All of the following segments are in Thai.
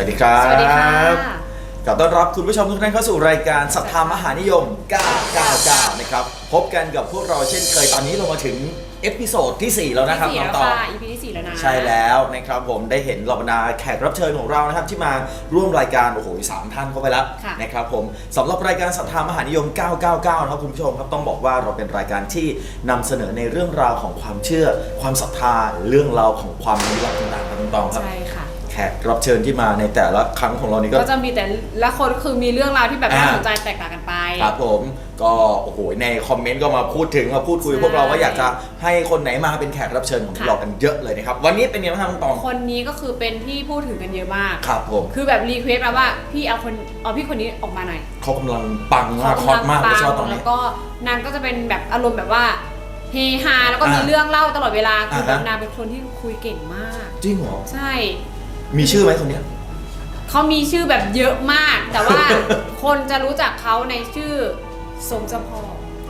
วัสดีครับ สวัสดีค่ะขอต้อนรับคุณผู้ชมทุกท่านเข้าสู่รายการสัทธามหานิยม 999 นะครับ พบกันกับพวกเราเช่นเคยตอนนี้เรามาถึงเอพิโซดที่ 4 แล้วนะครับที่น้สี่องแล้วต่อค่ะ EP ที่สี่แล้วนะ ใช่แล้วนะครับผมได้เห็นเหล่าบรรดาแขกรับเชิญของเรานะครับ ที่มาร่วมรายการ โอ้โหสามท่านเข้าไปแล้วค่ะนะครับผมสำหรับรายการสัทธามหานิยม 999 นะครับคุณผู้ชมครับต้องบอกว่าเราเป็นรายการที่นำเสนอในเรื่องราวของความเชื่อ ความศรัทธาเรื่องราวของความลี้ลับต่างๆครับน้องตองครับใช่ค่ะแข กรับเชิญที่มาในแต่ละครั้งของเรานี่ก็ ก็จะมีแต่ละคนคือมีเรื่องราวที่แบบน่าอ่า สนใจแตกต่างกันไป ครับผมก็โอ้โหในคอมเมนต์ก็มาพูดถึงมาพูดคุยกับพวกเราว่าอยากจะให้คนไหนมาเป็นแขกรับเชิญของค่ะเรากันเยอะเลยนะครับ วันนี้เป็นยังไงบ้างครับน้องตองคนนี้ก็คือเป็นที่พูดถึงกันเยอะมาก ครับผมคือแบบรีเควสต์มาว่าพี่เอาคนเอาพี่คนนี้ออกมาหน่อยเขากำลังปังมากฮอตมากเลยชอบตอนแล้นี้ วก็นางก็จะเป็นแบบอารมณ์แบบว่าเฮฮาแล้วก็มีอ่าเรื่องเล่าตลอดเวลาคือแบบอ่าฮะนางเป็นคนที่คุยเก่งมาก จริงเหรอ ใช่ มีชื่อไหมคนเนี้ย เขามีชื่อแบบเยอะมาก แต่ว่า คนจะรู้จักเขาในชื่อสมเจ้าพ่อ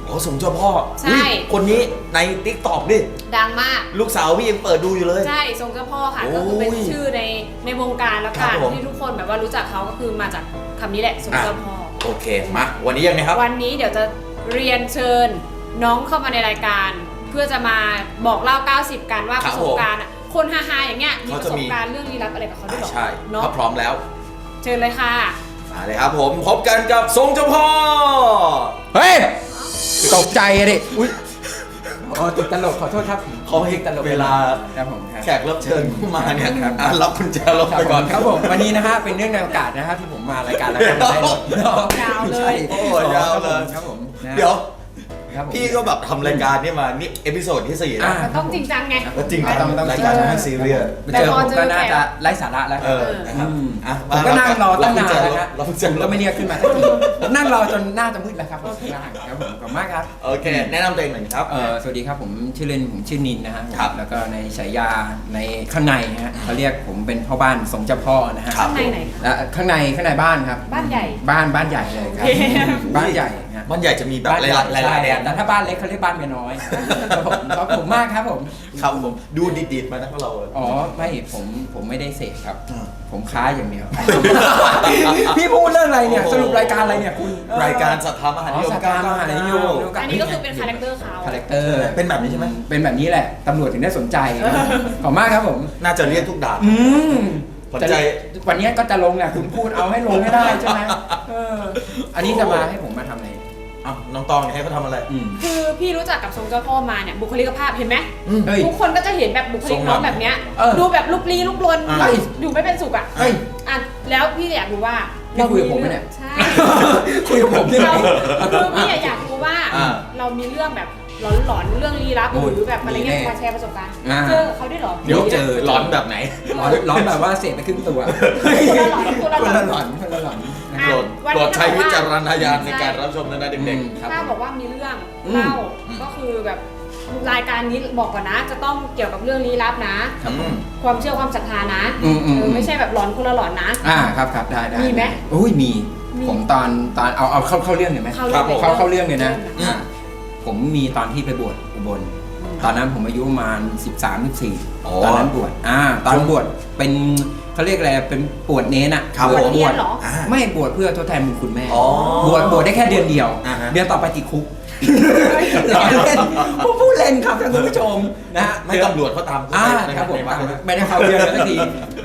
อ๋อสมเจ้าพ่อใช่ อุ๊ยคนนี้ในติ๊กต็อกดิ ดังมาก ลูกสาวพี่ยังเปิดดูอยู่เลย ใช่ทรงเจ้าพ่อค่ะ โอ้ยก็คือเป็นชื่อในในวงการแล้วครักับนผม ที่ทุกคนแบบว่ารู้จักเขาก็คือมาจากคำนี้แหละทรงเจ้าพ่อโอเค มา วันนี้ยังไงครับ วันนี้เดี๋ยวจะเรียนเชิญน้องเข้ามาในรายการ เพื่อจะมาบอกเล่า 90 กันว่าคปรับระสบการณ์อะ คนฮาๆอย่างเงี้ยมีเขาปจะระสมี บการณ์เรื่องลี้ลับอะไรกับเขาด้วยเหรอใช่เนาะถ้าพร้อมแล้ว เชิญเลยค่ะ มาเลยครับผมพบกันกับทรงเจ้าพ่อ เฮ้ย ตกใจอะดิอุ้ยอ๋อติดตลกขอโทษครับเขาให้ตลกเวลา ครับผมครับแขกรับเชิญเข้ามาเนี่ยครับอะรับกุญแจรถครับไปผก่อนมครับผมวันนี้นะฮะเป็นเรื่องในโอกาสนะครับที่ผมมารายการแล้วก็ได้รถยาวเลยใช่โอ้ยาวเลย ครับผมนะเดี๋ยว ครับผม พี่ก็แบบทำรายการนี่มานี่เอพิโซดที่สี่นะอ่ามันต้องจริงจังไง แล้วจริงต้จัองงต้องรายการไม่ซีเรียสไปเจอผมก็น่าจะไร้สาระแล้ว เออนะครับอืมอะผมก็นั่งรอตั้งนานแล้วคครัรับบเราเพิ่งผจะมก็ไม่เรียกขึ้นมาสักทีผมนั่งรอจนหน้าจะมืดแล้วครับผมครับผมขอบคุณมากครับโอเค แนะนำตัวเองหน่อยครับ เอ่อสวัสดีครับผมชื่อเล่นผมชื่อนินนะฮะครับแล้วก็ในฉายาในข้างในนะฮะเขาเรียกผมเป็นพ่อบ้านสงเจ้าพ่อนะฮะครับ ข้างในไหนและข้างในข้างในบ้านครับ บ้านใหญ่ บ้านบ้านใหญ่เลยครับ โอเค บ้านใหญ่ฮะ บ้านใหญ่จะมีแบบหลายๆหลายใช่ๆแดนแต่ถ้าบ้านเล็กเขาเรียกบ้านเมียน้อยครับผมขอบผมมากครับผม ครับผมดูดีดๆมานะพวกเราอ๋อไม่ผมผมไม่ได้เสพครับอ่าผมค้าอย่างเดียว พี่พูดเรื่องอะไรเนี่ยโอ้โหสรุปรายการอะไรเนี่ยคุณรายการสัทธามหานิยมอ๋อสัทธามหานิยมอันนี้ก็คือเป็นคาแรคเตอร์เขาคาแรคเตอร์เป็นแบบนี้ใช่ไหมเป็นแบบนี้แหละตำรวจถึงได้สนใจขอบมากครับผม น่าจะเรียกทุกด่านอืมสนใจจะวันนี้ก็จะลงแหละคุณพูดเอาให้ลงให้ได้ใช่ไหมเอออันนี้จะมาให้ผมมาทำอะไร อ้าวน้องตองเนี่ยให้เขาทำอะไร อืม คือพี่รู้จักกับทรงเจ้าพ่อมาเนี่ยบุคลิกภาพเห็นไหมอืม เฮ้ย ทุกคนก็จะเห็นแบบบุคลิกน้องแบบเนี้ยเออดูแบบลุกลี้ลุกลนอ่าแบบอยู่ไม่เป็นสุขอะเฮ้ย อะแล้วพี่อยากรู้ว่าพี่คุยกับผมปะเนี่ย ใช่ คุยกับผมได้ไหมเราคือพี่อยากรู้ว่าอ่า เรามีเรื่องแบบ หลอนๆเรื่องลี้ลับโอ้ยหรือแบบอะไรเงี้ยมีแน่มาแชร์ประสบการณ์อ่า เจอเขาด้วยเหรอเดี๋ยวเจอร้อนแบบไหน ร้อนร้อนแบบว่าเสพไปครึ่งตัวคนละหลอนคนละคนหลละอนหลอนคนละหลอนนะอะคโปรับรดวันนี้โปรดใช้จะบอกวิว่าจารณญาณในใช่การรับชมนะนะเด็ก ครับ ถ้าผมบอกว่ามีเรื่องอืมเล่าก็คือแบบรายการนี้บอกก่อนนะ จะต้องเกี่ยวกับเรื่องลี้ลับนะ ๆอืม ความเชื่อความศรัทธานะอืมอืม เออไม่ใช่แบบหลอนคนละหลอนนะ อ่าครับครับได้ได้มีไหมอุ้ยมี มีผมตอนตอนเอาเอาเข้าเข้าเรื่องเลยไหมเข้าเรื่องเลยเข้าเข้าเรื่องเลยนะเริ่มอ่า ผมมีตอนที่ไปบวชอุบล ตอนนั้นผมอายุประมาณ 13 อ๋อ14 ตอนนั้นบวชอ่า ตอนบวชเป็นเขาเรียกอะไรเป็นบวชเน้นอะครับบวชบวชเรียนเหรออ่าไม่บวชเพื่อทดแทนบุญคุณแม่อ๋อบวชบวชได้แค่เดือนเดียว อ่าฮะ เดือนต่อไปติดคุกล้อเล่น ผมพูดเล่นครับท่านผู้ชมนะฮะไม่ตำรวจเขาตามอ่าในครับผมในวัดเลยนะไม่ได้เข้าเรื่องเลยสักที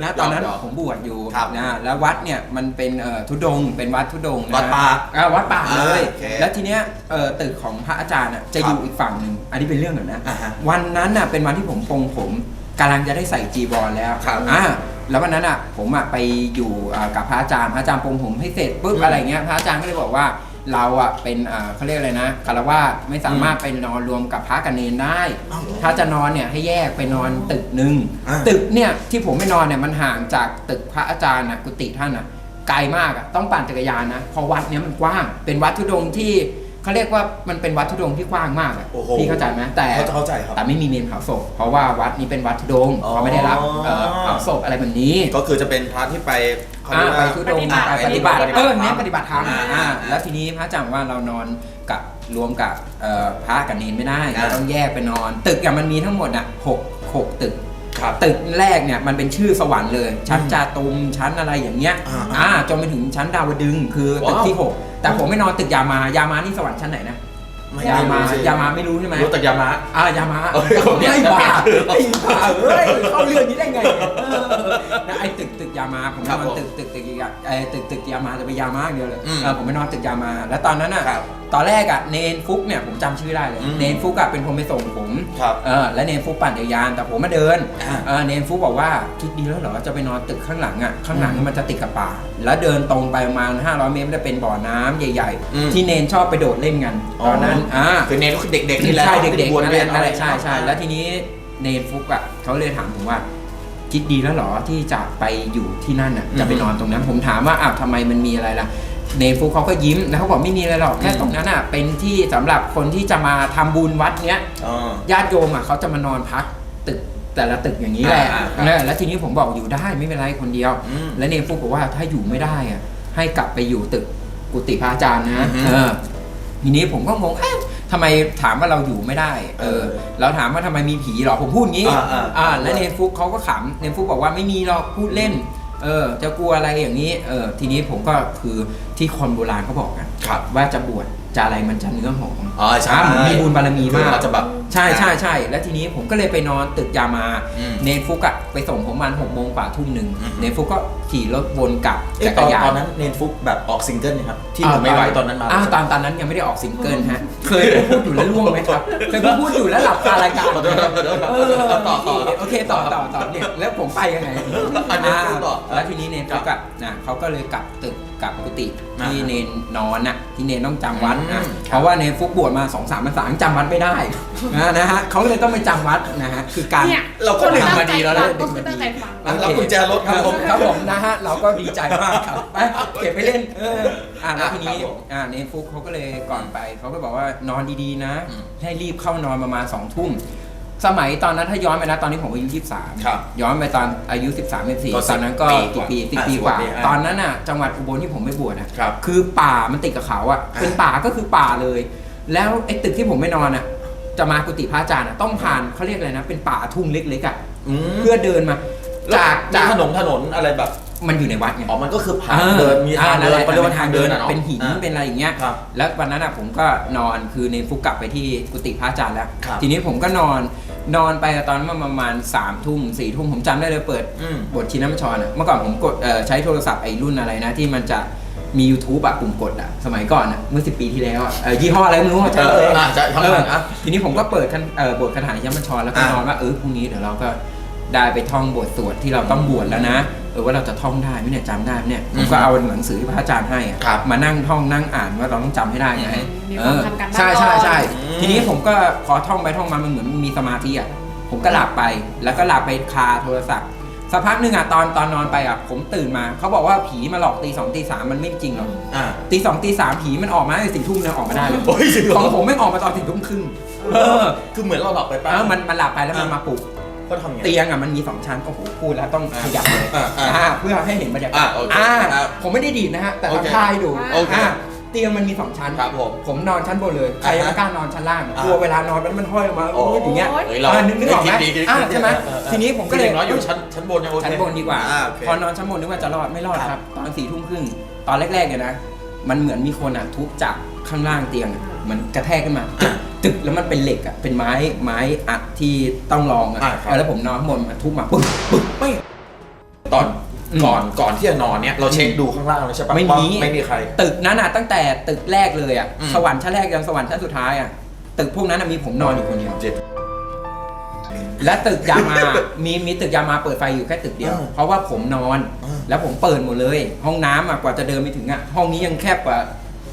นะตอนนั้นหยอกผมบวชอยู่ครับนะแล้ววัดเนี่ยมันเป็นเอ่อทุดงค์เป็นวัดทุดงค์นะวัดป่าอ่าวัดป่าเลยอ่าโอเคแล้วทีเนี้ยเอ่อตึกของพระอาจารย์อะจะครับอยู่อีกฝั่งหนึ่งอันนี้เป็นเรื่องก่อนนะ อ่าฮะวันนั้นน่ะเป็นวันที่ผมปรงผมกำลังจะได้ใส่จีบอลแล้วครับอ่าแล้ววันนั้นอะผมอะไปอยู่อ่ากับพระอาจารย์พระอาจารย์ปรงผมให้เสร็จปุ๊บอืม อะไรเงี้ยพระอาจารย์ก็เลยบอกว่า เราอะเป็นอ่าเขาเรียกอะไรนะคารวาสไม่สามารถไปนอนรวมกับพระกับเนนได้ อ้าวเหรอถ้าจะนอนเนี่ยให้แยกไปนอนตึกหนึ่งอ่า ตึกเนี่ยที่ผมไม่นอนเนี่ยมันห่างจากตึกพระอาจารย์นะกุฏิท่านนะไกลมากอะต้องปั่นจักรยานนะเพอวัดเนี้ยมันกว้าง เป็นวัดทุดงค์ที่ เขาเรียกว่ามันเป็นวัดทุดงค์ที่กว้างมากอะโอ้โหพี่เข้าใจไหมแต่เขาเข้าใจครับแต่ไม่มีเมนเผาศพเพราะว่าวัดนี้เป็นวัดทุดงค์อ๋อ เขาไม่ได้รับเอ่อเผาศพอะไรแบบนี้ก็คือจะเป็นพระที่ไปเขาอ่าเรียกไปว่า ทุดงค์ปฏิบัติไปปฏิบัติปฏิบัติเออเน้นปฏิบัติธรรมอ่าอ่าแล้วทีนี้พระอาจารย์บอกว่าเรานอนกับรวมกับเอ่อพระกับเนนไม่ได้อ่าเราต้องแยกไปนอน ตึกอะมันมีทั้งหมดอะหกหกตึก ครับตึกแรกเนี่ยมันเป็นชื่อสวรรค์เลย ชั้นจาตุมชั้นอะไรอย่างเงี้ยอ่าอ่าจนไปถึงชั้นดาวดึงส์คือตึกว้าว ที่6แต่ผมไม่นอนตึกยามายามานี่สวรรค์ชั้นไหนนะไม่ยามารู้สิยามาไม่รู้ใช่ไหม รู้แต่ยามะ อ่ายามาเอ้ยผมเนี่ยไม่บ้าไอ้บ้าเฮ้ยเข้าเรื่องนี้ได้ไงเนี่ยเออนะไอ้ตึกตึก ยามาผมครับนอนผมตึกตึกตึกยาไอ้ตึกตึกยามาจะไปยามาอย่างเดียวเลยอืมเออผมไปนอนตึกยามา แล้วตอนนั้นอะครับตอนแรกอะเนนฟุกเนี่ยผมจำชื่อได้เลยอืม เนนฟุกอะเป็นคนไปส่งผมครับเออและเนนฟุกปั่นจักรยานแต่ผมมาเดิน อ่า เออเนนฟุกบอกว่าคิดดีแล้วเหรอจะไปนอนตึกข้างหลังอะข้างหลังมันจะติดกับป่า แล้วเดินตรงไปประมาณ 500 เมตรมันจะเป็นบ่อน้ำใหญ่ อืมๆ ที่เนนชอบไปโดดเล่นกันตอนนั้นอ่าคือเนนก็คือเด็กๆนี่แหละใช่เด็กบวๆชนั่นเรีแหยนละอะนั่นไรแหละใช่ใช่แล้วทีนี้เนนฟุกอะเขาเลยถามผมว่า คิดดีแล้วเหรอที่จะไปอยู่ที่นั่นอะอืมจะไปนอนตรงนั้น ผมถามว่าอ้าวทำไมมันมีอะไรล่ะเนนฟุกเขาก็ยิ้มแล้วเขาบอกไม่มีอะไรหรอกแค่อืมตรงนั้นอะเป็นที่สำหรับคนที่จะมาทำบุญวัดเนี้ยอ๋อญาติโยมอะเขาจะมานอนพักตึกแต่ละตึกอย่างนี้แหละอ่าครับเออแล้วทีนี้ผมบอกอยู่ได้ไม่เป็นไรคนเดียวอืมแล้วเนนฟุกบอกว่าถ้าอยู่ไม่ได้อะให้กลับไปอยู่ตึกกุฏิพระอาจารย์นะอือฮึเออทีนี้ผมก็งงเอ๊ะ ทำไมถามว่าเราอยู่ไม่ได้ เออ เราถามว่าทำไมมีผีเหรอผมพูดงี้ อ่าอ่า อ่า แล้วเนนฟุกเขาก็ขำเนนฟุกบอกว่าไม่มีหรอกพูดเล่น เออ จะกลัวอะไรอย่างนี้ เออ ทีนี้ผมก็คือที่คนโบราณเขาบอกกัน ครับ ว่าจะบวช จะอะไรมันจะเนื้อหอมอ๋อใช่อ่าเหมือนมีบุญบารมีมากคือเราจะแบบใช่ใช่ใช่แล้วทีนี้ผมก็เลยไปนอนตึกยามาอืมเนนฟุกอะไปส่งผมประมาณหกโมงกว่าทุ่มหนึ่งอืมเนนฟุกก็ขี่รถวนกลับเอ๊ะจัตกอนรยานตอนนั้นเนนฟุกแบบออกซิงเกิลนะครับที่ผมไม่ไหวตอนนั้นมาอ้าวตอนตอนนั้นยังไม่ได้ออกซิงเกิลฮะเคยพูดอยู่แล้วล่วงไหมครับเคยพูดอยู่แล้วหลับคารายการขอโทษครับขอโทษครับเออต่อต่อต่อโอเคต่อต่อต่อเนี่ยแล้วผมไปยังไงอันนี้พูดต่อแล้วทีนี้เนนฟุกอะนะเขาก็เลยกลับตึก กลับกุฏิที่อ่าเนนนอนน่ะที่เนนต้องจำวัดนะอืมเพราะว่าเนนฟุกบวชมาสองสามพรรษายังจำวัดไม่ได้นะนะฮะเขาเลยต้องไปจำวัดนะฮะคือการ เนี่ยเราก็คนดึงตั้งมาใจดีแล้วฟันะงก็คือตั้งใจฟังอะรับกุญแจรถครับผมครับผมนะฮะเราก็ดีใจมากครับไปเก็บไปเล่นเอออ่าแล้วทีนี้ครับผมอ่าเนนฟุกเขาก็เลยก่อนไปเขาก็บอกว่านอนดีๆนะ อืมให้รีบเข้านอนประมาณ2องทุ่ม สมัยตอนนั้นถ้าย้อนไปนะตอนนี้ผมอายุ23ครับย้อนไปตอนอายุ 13 ก็14ตอนนั้นก็สิบปีกี่ปีกว่าสิบปีกว่าอะสิบกว่าปีอะตอนนั้นอะจังหวัดอุบลที่ผมไปบวชอะครับคือป่ามันติดกับเขาอะ เป็นป่าก็คือป่าเลย แล้วไอ้ตึกที่ผมไม่นอนอะจะมากุฏิพระอาจารย์อะต้องผ่านเขาเรียกอะไรนะ เป็นป่าทุ่งเล็กๆอะอืมเพื่อเดินมา จาจากกจาจากกถนนถนนอะไรแบบ มันอยู่ในวัดไง อ๋อมันก็คือผ่านอ่าเดินมีทางเดินอ่ไปเรียกว่าทางเดินอะเป็นหินอ่าเป็นอะไรอย่างเงี้ย ครับแล้ววันนั้นอะผมก็นอนคือในฟุกกลับไปที่กุฏิพระอาจารย์แล้ว ครับทีนี้ผมก็นอนนอนไปตอนนั้นประมาณ3ามทุ่มสี่ทุ่มผมจำได้เลยเปิดอืมบทชินน้ำชรอะเมื่อก่อนผมกดเอ่อใช้โทรศัพท์ไอ้รุ่นอะไรนะ ที่มันจะมี YouTube อะปุ่มกดอะสมัยก่อนอะเมื่อ10ปีที่แล้วอะเอ่อยี่ห้ออะไรไม่รู้อะใช่เอเลอยอะจะทำงานอะทีนี้ผมก็เปิดคันเอ่อบทคาถาชินน้ำชรแล้วก็อะ นอนว่าเออพรุ่งนี้เดี๋ยวเราก็ได้ไปท่องบทสวดที่เราต้องบวชแล้วนะ เออว่าเราจะท่องได้ไหมเนี่ยจำได้ไหมเนี่ยผมก็เอาหนังสือที่พระอาจารย์ให้อะครับมานั่งท่องนั่งอ่านว่าเราต้องจำให้ได้ไงมีเอความอทำการบ้านใช่ใช่ใช่อืมทีนี้ผมก็พอท่องไปท่องมามันเหมือนมีสมาธิอะผมก็หลับไปแล้วก็หลับไปคาโทรศัพท์สักพักหนึ่งอะตอนตอนนอนไปอะผมตื่นมาเขาบอกว่าผีมาหลอกตีสองตีสามมันไม่จริงหรอกอ่าตีสองตีสามผีมันออกมาตั้งแต่สี่ทุ่มเนี่ยออกมาได้เลยโอ้ยจริงเหรขอองผมไม่ออกมาตอนสี่ทุ่มครึ่งเออคือเหมือนเราหลับไปเอป้าอมันมันหลับไปแล้วมันมาปลุก เขาทำไง เตียงอะมันมีสองชั้นโอ้โหพูดแล้วต้องขยับเลยอ่าอ่าอ่าเพื่อให้เห็นบรรยากาศอ่าโอเคอ่าครับผมไม่ได้ดีดนะฮะแต่โอเคทำท่าให้ดูโอเคาเตียงมันมีสองชั้นครับผมผมนอนชั้นบนเลยใครอ่าฮะไม่กล้านอนชั้นล่างอ่ากลัวเวลานอนมันมันห้อยออกมาโอ้โอ้ย อย่างเงี้ยโอ้ยเฮ้ยเราอ่านึกนึกออกไหมคิดดีคิดดีอ่าใช่ไหมเออเออ ทีนี้ผมก็ก็เลเลยยน้อยอยู่ชั้นชั้นบนยังโอเคชั้นบนดีกว่า อ่าโอเค พอนอนชั้นบนนึกว่าจะรอดไม่รอดครับครับตอนสี่ทุ่มครึ่งตอนแรกๆเนี่ยนะ มันเหมือนมีคนอะทุบจากข้างล่างเตียงอะมันกระแทกขึ้นมาตึก ตึกแล้วมันเป็นเหล็กอะเป็นไม้ไม้อัดที่ต้องรองอะอ่าครับ แล้วผมนอนข้างบนมันทุบมาปึ๊กปึ๊กไม่ตอนอืมก่อนก่อนที่จะนอนเนี่ยเราเช็คดูข้างล่างเลยใช่ปะไม่มี ว่าไม่มีใคร ตึกนั้นอะตั้งแต่ตึกแรกเลยอะอืม สวรรค์ชั้นแรกยันสวรรค์ชั้นสุดท้ายอะตึกพวกนั้นอะมีผมนอนอยู่คนเดียว เจ็ด และตึกยามา มีมีตึกยามาเปิดไฟอยู่แค่ตึกเดียว อ่าเพราะว่าผมนอน อ่า แล้วผมเปิดหมดเลย ห้องน้ำอะกว่าจะเดินไปถึงอะห้องนี้ยังแคบกว่า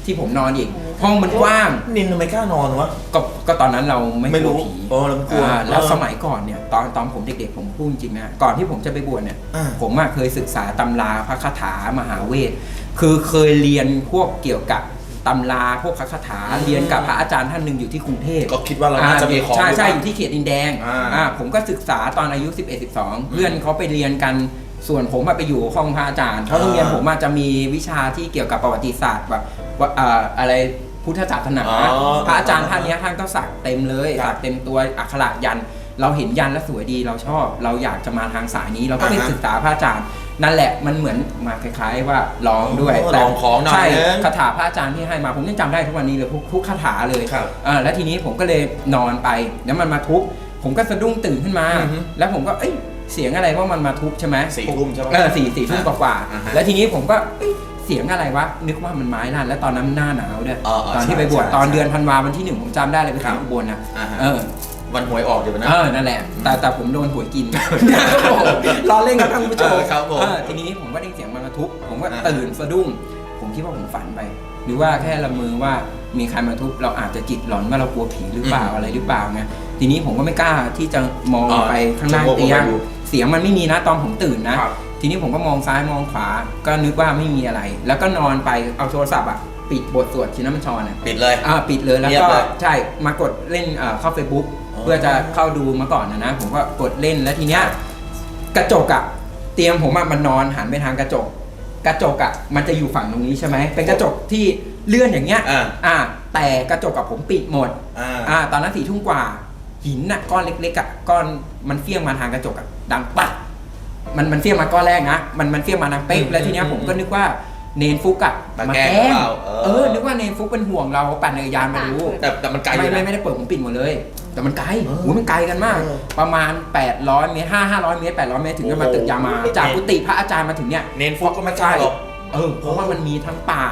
ที่ผมนอนอีก ห้องมันกว้างนินทำไมกล้านอนวะ ก็ก็ตอนนั้นเราไม่ไม่กลัรู้วผีเออเราไม่กลัวอ่าแล้วเออสมัยก่อนเนี่ยตอนตอนผมเด็กๆผมพูดจริงนะก่อนที่ผมจะไปบวชเนี่ย อ่า ผมอะเคยศึกษาตำราพระคาถามหาเวท คือเคยเรียนพวกเกี่ยวกับตำราพวกพระคาถาเรียนกับพระอาจารย์ท่านหนึ่งอยู่ที่กรุงเทพ ก็คิดว่าเราน่าจะมีของ ใช่ใช่หอรืยู่เปล่าที่เขตดินแดงอ่าอ่าผมก็ศึกษาตอนอายุ 11 12 เพื่อนเขาไปเรียนกัน ส่วนผมอะไปอยู่ห้องพระอาจารย์เพราะโรงเรียนผมอะจะมีวิชาที่เกี่ยวกับประวัติศาสตร์แบบว่าอ่าอะไรพุทธศาสนาอ๋อพระอาจารย์ท่านเนี้ยท่านก็สักเต็มเลยครับสักเต็มตัวอักขระยันต์เราเห็นยันแล้วสวยดีเราชอบ เราอยากจะมาทางสายนี้ เราก็ไปอ่าฮะศึกษาพระอาจารย์นั่นแหละมันเหมือนมาคล้ายๆว่าลองด้วยโอ้แต่ลองของหน่อยใช่นึงคาถาพระอาจารย์ที่ให้มาผมยังจำได้ทุกวันนี้เลยทุกทุกคาถาเลยครับอ่าแล้วทีนี้ผมก็เลยนอนไปแล้วมันมาทุบผมก็สะดุ้งตื่นขึ้นมาอือฮึแล้วผมก็เอ้ย เสียงอะไรว่ามันมาทุบใช่ไหมสี่ทุ่มใช่ปะเออสี่สี่ทุ่มกว่าอ่าฮะๆแล้วทีนี้ผมก็เอ้ยเสียงอะไรวะนึกว่ามันไม้ลั่นแล้วตอนนั้นมันหน้าหนาวด้วยเออเออตอนที่ไปบวชใช่ตอนใช่เดือนธันวาวันที่หนึ่งผมจำได้เลยไปครัถึบ งอุบลนะอ่าฮะเออ วันหวยออกเดี๋ยวนะ เออ นั่นแหละ แต่แต่ผมโดนหวยกินรอเล่นกับท่านผู้ชมเออครับผมเออทีนี้ผมก็ได้ยินเสียงมันมาทุบ ผมก็อ่า ตื่นสะดุ้ง ผมคิดว่าผมฝันไป หรือว่าแค่ละเมือว่ามีใครมาทุบ เราอาจจะจิตหลอนว่าเรากลัวผีหรือเปล่าอะไรหรือเปล่าไง ทีนี้ผมก็ไม่กล้าที่จะมองอ่าไปข้างล่างจะมองเตียงไปดู เสียงมันไม่มีนะตอนผมตื่นนะ ครับ ทีนี้ผมก็มองซ้ายมองขวา ก็นึกว่าไม่มีอะไร แล้วก็นอนไปเอาโทรศัพท์อะปิดบทสวดชินมัญชรอะปิดเลย อ่าปิดเลยแล้วเงียบก็เลยใช่มากดเล่นเอ่อเข้า Facebook อ๋อ เพื่อจะเข้าดูมาก่อนนะนะผมก็กดเล่นแล้วทีเนี้ยกระจกอะเตียงผมอะมันนอนหันไปทางกระจก กระจกอะมันจะอยู่ฝั่งตรงนี้ใช่ไหมเป็นกระจกที่เลื่อนอย่างเงี้ยอ่า อ่าแต่กระจกกับผมปิดหมด อ่า อ่าตอนนั้นสี่ทุ่มกว่าหินน่ะก้อนเล็กๆอะก้อนมันเฟี้ยงมาทางกระจกอะ ดังปัดมันมันเฟี้ยงมาก้อนแรกนะ มันมันเฟี้ยงมาทางเป๊ะอืมแล้วทีเนี้ยอืมผมก็นึกว่าเนนฟุกอะมาแกล้งเราเออเออ นึกว่าเนนฟุกเป็นห่วงเราปั่นจักรยานมาดูแต่แต่มันไกลอไม่ยู่ไม่นะไม่ได้เปิดผมปิดหมดเลย แต่มันไกลเออโอ้ยมันไกลกันมากเออประมาณ 800 เมตร5 500 เมตร 800 เมตรถึงจะมาโอ้โหตึกยามา จากกุฏิพระอาจารย์มาถึงเนี่ยเน้นฟุกก็ไม่กล้าหรอกเออเพราะว่ามันมีทั้งป่า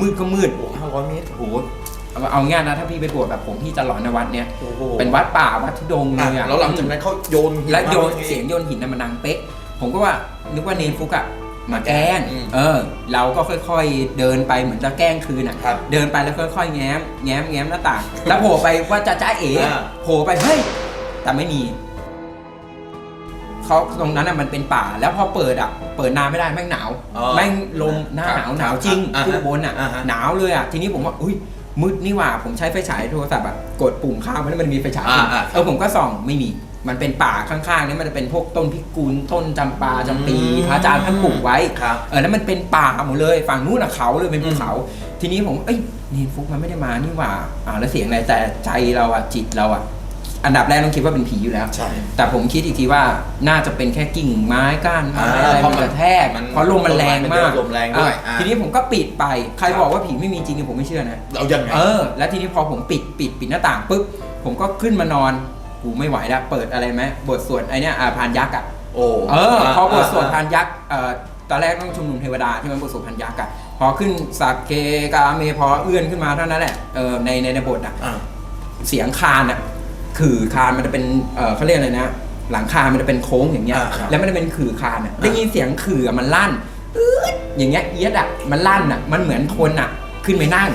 มืดก็มืดโอ้ห้าร้อยเมตรโอ้โห เอาเอาง่ายนะถ้าพี่ไปบวชแบบผมพี่จะหลอนในวัดเนี่ยโอ้โหเป็นวัดป่าวัดทุดงค์เลอะยอะแล้วหลังจากนั้นเขาโยนหิและโยนมาเสียงโยนหินน่ะมันดังเป๊ะ ผมก็ว่านึกว่าเนนฟุกอะมาแกล้งอืมเออ เราก็ค่อยๆเดินไปเหมือนจะแกล้งคืนอะครับเดินไปแล้วค่อยๆแง้ม แง้มแง้มหน้าต่าง แล้วโผล่ไปว่าจะจ้าเอ๋อ่า โผล่ไปเฮ้ยแต่ไม่มีเขาตรงนั้นอะมันเป็นป่า แล้วพอเปิดอะเปิดนานไม่ได้แม่งหนาว อ๋อแม่งลมหน้าหนาวหนาวจริงอ่าฮะที่อุบลอะอ่าฮะ หนาวเลยอะทีนี้ผมว่าอุ้ย มืดนี่หว่าผมใช้ไฟฉายโทรศัพท์อะกดปุ่มข้างมันมันมีไฟฉายอ่าอ่า เออผมก็ส่องไม่มีมันเป็นป่าข้างๆเนี่ยมันจะเป็นพวกต้นพิกุลต้นจำปาจำปีอืมพระอาจารย์ท่านปลูกไว้ ครับ เออแล้วมันเป็นป่าหมดเลยฝั่งนู้นอะเขาเลยเป็นภูเขา ทีนี้ผมเอ้ยนี่ฟุกมันไม่ได้มานี่หว่าอ่าแล้วเสียงอะไรแต่ใจเราอะจิตเราอะ อันดับแรกต้องคิดว่าเป็นผีอยู่แล้ว ใช่ แต่ผมคิดอีกทีว่าน่าจะเป็นแค่กิ่งไม้ก้านไม้อ่าอะไรเพราะมันมันกระแทกมันเพราะลมมันแรงมากลมแรงด้วยอะอ่าทีนี้ผมก็ปิดไปใครครับบอกว่าผีไม่มีจริงเนี่ยผมไม่เชื่อนะเอายังไง เออ แล้วทีนี้พอผมปิดปิดปิดหน้าต่างปุ๊บ ผมก็ขึ้นมานอน กูไม่ไหวแล้ว เปิดอะไรไหมบทสวดไอเนี้ยอ่าพานยักษ์อะ โอ้เออ พอบทสวดอ่พานยักษ์เอ่อตอนแรกต้องชุมนุมเทวดาที่มันบทสวดพานยักษ์อะ พอขึ้นสักเคกาเมพอเอื้อนขึ้นมาเท่านั้นแหละ เออในในในบทอะ อ่าเสียงคานอะ ขื่อคานมันจะเป็นเออเขาเรียกอะไรนะ หลังคา มันจะเป็นโค้งอย่างเงี้ย อ่าครับแล้วมันจะเป็นขื่อคานอะอ่าได้ยินเสียงขื่ออะมันลั่นอืดอย่างเงี้ยเอียดอะมันลั่นอะมันเหมือนคนอะขึ้นไปนั่ง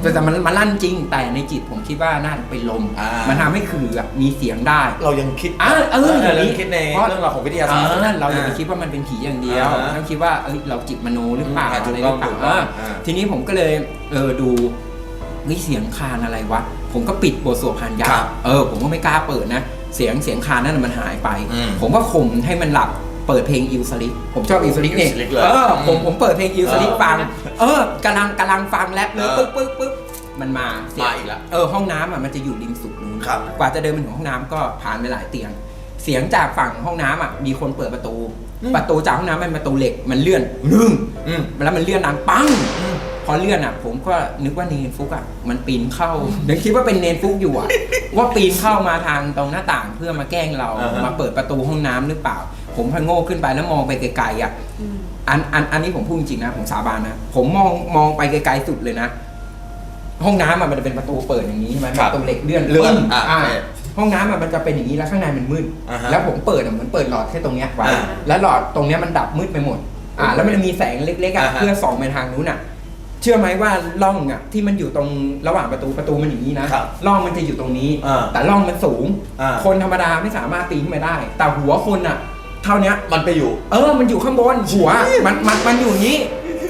แต่แต่มันมันลั่นจริง แต่ในจิตผมคิดว่าน่าจะเป็นลม อ่ามั มันทำให้ขื่ออะมีเสียงได้ เรายังคิดอะเอออย่างนี้เรายังคิดในเพราะเรื่องราวของวิทยาเอศาสตร์อเราอย่าไปคิดว่ามันเป็นผีอย่างเดียวอ่าต้องคิดว่าเอ้ยเราจิตมโนหรือเปล่าอืมอะไรหถูรืกอต้องเปล่าถูกต้องเอออ่า ทีนี้ผมก็เลยเออดู เฮ้ยเสียงคานอะไรวะ ผมก็ปิดบทสวดพานยัคกรัษ์บเออผมก็ไม่กล้าเปิดนะ เสียงเสียงคานนั่นนะมันหายไปอืมผมก็ข่มให้มันหลับเปิดเพลงอิวสลิกผมชอบอิวสลิกเนี่ยอิวสลิกเลยเออผมอืมผมเปิดเพลงอิวสลิกเออฟัง เออกำลังกำลังฟังแรปเลยเออปึ๊บปึ๊บปึ๊บมันมาเสียงมาอีกแล้วเออห้องน้ำอะมันจะอยู่ริมสุดนู้นครับกว่าจะเดินไปถึงห้องน้ำก็ผ่านไปหลายเตียง เสียงจากฝั่งห้องน้ำอะมีคนเปิดประตูอืมประตูจากห้องน้ำเป็นประตูเหล็กมันเลื่อนนึ่งอืมแล้วมันเลื่อนดังปังอืม พอเลื่อนอะ ผมก็นึกว่าเนนฟุกอะมันปีนเข้ายังคิดว่าเป็นเนนฟุกอยู่อะ ว่าปีนเข้ามาทางตรงหน้าต่างเพื่อมาแกล้งเราอ่าฮะ มาเปิดประตูห้องน้ำหรือเปล่า ผมพะโง่ขึ้นไปแล้วมองไปไกลๆอะอืมอันอันอันนี้ผมพูดจริงๆนะผมสาบานนะผมมองมองไปไกลๆสุดเลยนะห้องน้ำอะมันจะเป็นประตูเปิดอย่างนี้ใช่ไหมครับประตูเหล็กเลื่อนเลื่อนปึ้งอะอ่าโอเคห้องน้ำอะมันจะเป็นอย่างนี้แล้วข้างในมันมืดอ่าฮะแล้วผมเปิดอะเหมือนเปิดหลอดแค่ตรงเนี้ยไว้อ่าแล้วหลอดตรงเนี้ยมันดับมืดไปหมด อ่า แล้วมันจะมีแสงเล็กๆอะอ่าฮะ เพื่อส่องไปทางนู้นอะ เชื่อไหมว่าร่องอะที่มันอยู่ตรงระหว่างประตูประตูมันอย่างนี้นะครับร่องมันจะอยู่ตรงนี้ อ่าแต่ร่องมันสูง อ่า คนธรรมดาไม่สามารถปีนขึ้นไปได้ แต่หัวคนอะเท่าเนี้ย มันไปอยู่ เออ มันอยู่ข้างบนหัว มัน มัน มันอยู่อย่างนี้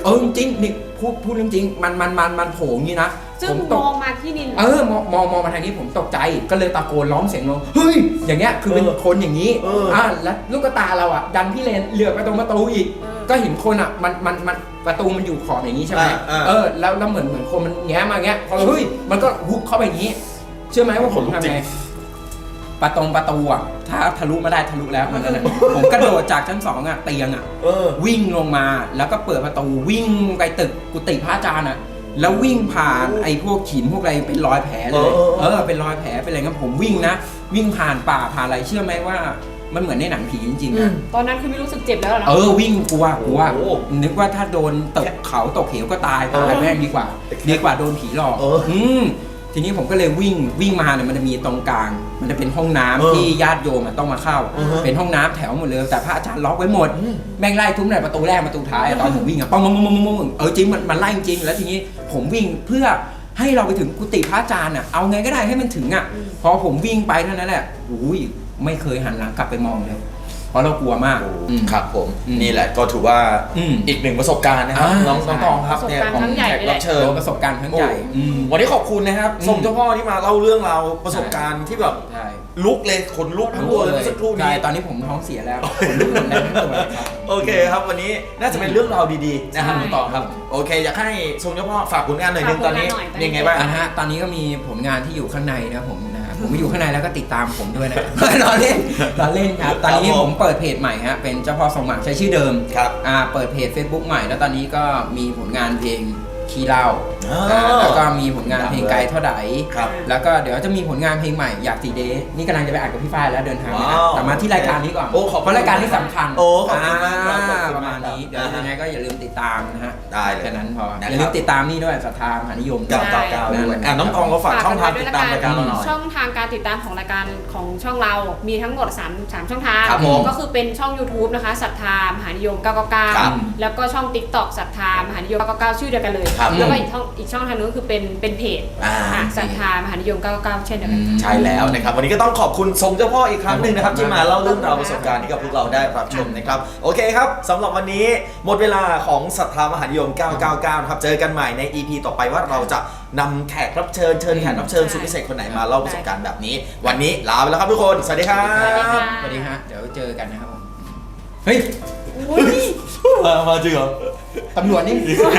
เออจริงๆนี่พูดพูดเรื่องจริง มัน มัน มัน มันโผล่อย่างนี้นะ ซึ่งผมมตกองมาที่นิน เออมองมองมองมาทางนี้ผมตกใจ ก็เลยตะโกนร้องเสียงลงเฮ้ยอย่างเงี้ยคือเป็นเออคนอย่างนี้เอออ่อ่าแล้วลูกตาเราอะ ดันพี่เลนเหลือบไปตรงประตูอีก เออ ก็เห็นคนอะมันมันมันประตูมันอยู่ขอบอย่างนี้ใช่ไหมอ่าอ่า เออแล้วแล้วเหมือนเหมือนคนมันแง้มมาอย่างเงี้ยพอเราเฮ้ยมันก็หุบเข้าไปอย่างนี้ เชื่อไหมว่าผมขนลุกทำจริไงงประตงประตูอะถ้าทะลุมาได้ทะลุแล้วมันนั่นแหละผมกระโดดจากชั้นสองอะเตียงอะ เออ วิ่งลงมาแล้วก็เปิดประตูวิ่งไปตึกกุฏิพระอาจารย์อะ แล้ววิ่งผ่านไอ้พวกหินพวกอะไรเป็นรอยแผลเลย เออเออเออเป็นรอยแผลเป็นอะไรงั้นผมวิ่งนะ วิ่งผ่านป่าผ่านอะไรเชื่อไหมว่า มันเหมือนในหนังผีจริงๆนะตอนนั้นคือไม่รู้สึกเจ็บแล้วเหรอเออวิ่งกลัวกลัวโอ้โหนึกว่าถ้าโดนตกเขาตกเหวก็ตายตายแม่งดีกว่า ดีกว่าโดนผีหลอกเอออื ม ทีนี้ผมก็เลยวิ่งวิ่งมาเนี่ยมันจะมีตรงกลาง มันจะเป็นห้องน้ำเออที่ญาติโยมอะต้องมาเข้า อือฮะเป็นห้องน้ำแถวหมดเลยแต่พระอาจารย์ล็อกไว้หมด อืม แม่งไล่ทุบในประตูแรกประตูท้ายอะตอนผมวิ่งอะปังปังปังปังปังปังเออจริงมันมันไล่จริงแล้วทีนี้ผมวิ่งเพื่อให้เราไปถึงกุฏิพระอาจารย์อะเอาไงก็ได้ให้มันถึงอะพอผมวิ่งไปเท่านั้นแหละอุ้ยไม่เคยหันหลังกลับไปมองเลย เพราะเรากลัวมากอืม ครับผมอืมนี่แหละก็ถือว่าอืมอีกหนึ่งประสบการณ์นะครับอ่า น้องใช่น้องตองครับประสบเนี่ยการณ์ของครั้งใหญ่แขกเลยแหรับละเชิญโอ้ประสบการณ์ครั้งใหญ่อืม วันนี้ขอบคุณนะครับอืม ส่งเจ้าพ่อที่มาเล่าเรื่องราวประสบการณ์ที่แบบใช่ลุกเลยขนลุกทั้งตัวเลยเมื่อสักครู่ใช่นี้ตอนนี้ผมท้องเสียแล้วขนลุกหมดแล้วทั้งตัวเลยครับ โอเคครับวันนี้น่าจะเป็นเรื่องราวดีๆนะครับใช่น้องตองครับ โอเค อยากให้ทรงเจ้าพ่อฝากผลงานหน่อยหนึงฝากตอนนี้ผลงานหน่อยตอนนี้ ยังไงบ้าง อะฮะตอนนี้ก็มีผลงานที่อยู่ข้างในนะผม นะฮะผมมาอยู่ข้างในแล้วก็ติดตามผมด้วยนะรอเล่นรอเล่นครับ ตอนนี้ครับผผมมเปิดเพจใหม่ฮะเป็นเจ้าพ่อทรงหมักใช้ชื่อเดิมครับ อ่าเปิดเพจ Facebook ใหม่ แล้วตอนนี้ก็มีผลงานเพลงขี้เหล้าอ๋ออ่าแล้วก็มีผลงานเพลงไกลเท่าไหร่ครับ แล้วก็เดี๋ยวจะมีผลงานเพลงใหม่อยากตีเดย์นี่กำลังจะไปอัดกับพี่ฝ้ายแล้วเดินทางไปอัดว้าวแต่มาที่รายการนี้ก่อนโอ้ขอบคุณเพราะรายการนี้สำคัญโอ้ขอบคุณมากครับขอบอ่าคุณประมากมาณนี้ครับเดี๋ยวยังไงก็อย่าลืมติดตามนะฮะได้เลยแค่นั้นพอนะครับ อย่าลืมติดตามนี่ด้วยศรัทธามหานิยมเก้าเก้าเก้าด้วยอะน้องตองก็ฝากช่องทางติดตามรายการเราหน่อย ช่องทางการติดตามของรายการของช่องเรา มีทั้งหมด3 3ช่องทาง ครับผมก็คือเป็นช่อง YouTube นะคะศรัทธามหานิยม ครับ999 แล้วก็ช่อง TikTok ศรัทธามหานิยม 999 ชื่อเดียวกันเลย ครับแล้วก็อีกช่องอีกช่องทางนึงก็คือเป็นเป็นเพจอ่าอะศรัทธามหานิยม999เช่นเดียวกัน ใช่แล้วนะครับ วันนี้ก็ต้องขอบคุณทรงเจ้าพ่ออีกครั้งหนึ่งนะครับ ที่มาเล่าเรื่องราวประสบการณ์ให้กับพวกเราได้รับชมนะครับ โอเคครับสำหรับวันนี้หมดเวลาของศรัทธามหานิยม 999 นะครับ เจอกันใหม่ใน EP ต่อไปว่าเราจะนำแขกรับเชิญเชิญแขกรับเชิญสุดพิเศษคนไหนมาเล่าประสบการณ์แบบนี้ วันนี้ลาไปแล้วครับทุกคน สวัสดีครัสวัสดีบ ค่ะ สวัสดีฮะเดี๋ยวเจอกันนะครับผมเฮ้ยอุ๊ยมามาจริงเหรอ ตำรวจนี่อุ๊ย